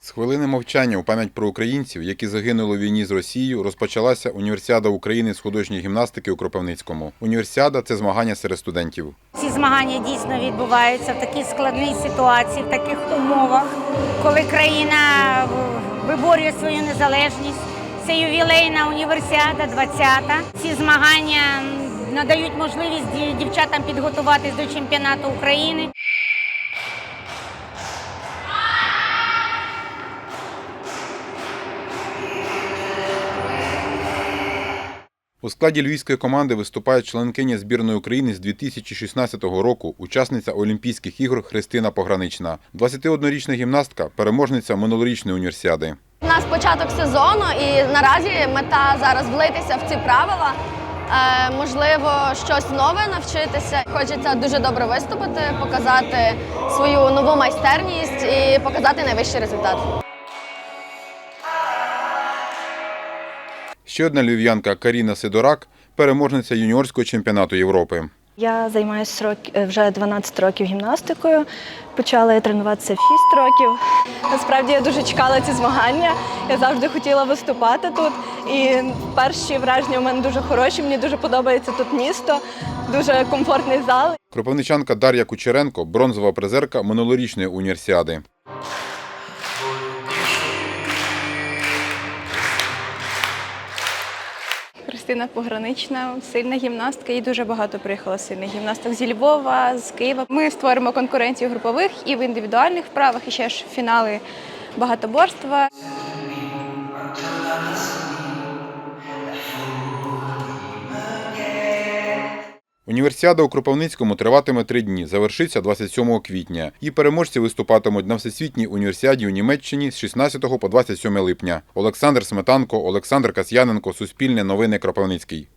З хвилини мовчання у пам'ять про українців, які загинули у війні з Росією, розпочалася Універсіада України з художньої гімнастики у Кропивницькому. Універсіада це змагання серед студентів. Ці змагання дійсно відбуваються в такій складній ситуації, в таких умовах, коли країна виборює свою незалежність. Це ювілейна універсіада 20-та. Ці змагання надають можливість дівчатам підготуватись до чемпіонату України. У складі львівської команди виступає членкиня збірної України з 2016 року, учасниця Олімпійських ігор Христина Погранична. 21-річна гімнастка, переможниця минулорічної універсіади. У нас початок сезону, і наразі мета зараз влитися в ці правила. Е, можливо, щось нове навчитися. Хочеться дуже добре виступити, показати свою нову майстерність і показати найвищий результат. Ще одна львів'янка Каріна Сидорак, переможниця юніорського чемпіонату Європи. Я займаюся вже 12 років гімнастикою. Почала я тренуватися в 6 років. Насправді я дуже чекала ці змагання. Я завжди хотіла виступати тут. І перші враження у мене дуже хороші. Мені дуже подобається тут місто, дуже комфортний зал. Кропивничанка Дар'я Кучеренко, бронзова призерка минулорічної універсіади. Христина Погранична, сильна гімнастка, і дуже багато приїхало сильних гімнасток зі Львова, з Києва. Ми створимо конкуренцію групових і в індивідуальних вправах, і ще ж фінали багатоборства. Універсіада у Кропивницькому триватиме три дні, завершиться 27 квітня. І переможці виступатимуть на всесвітній універсіаді у Німеччині з 16 по 27 липня. Олександр Сметанко, Олександр Касьяненко, Суспільне новини Кропивницький.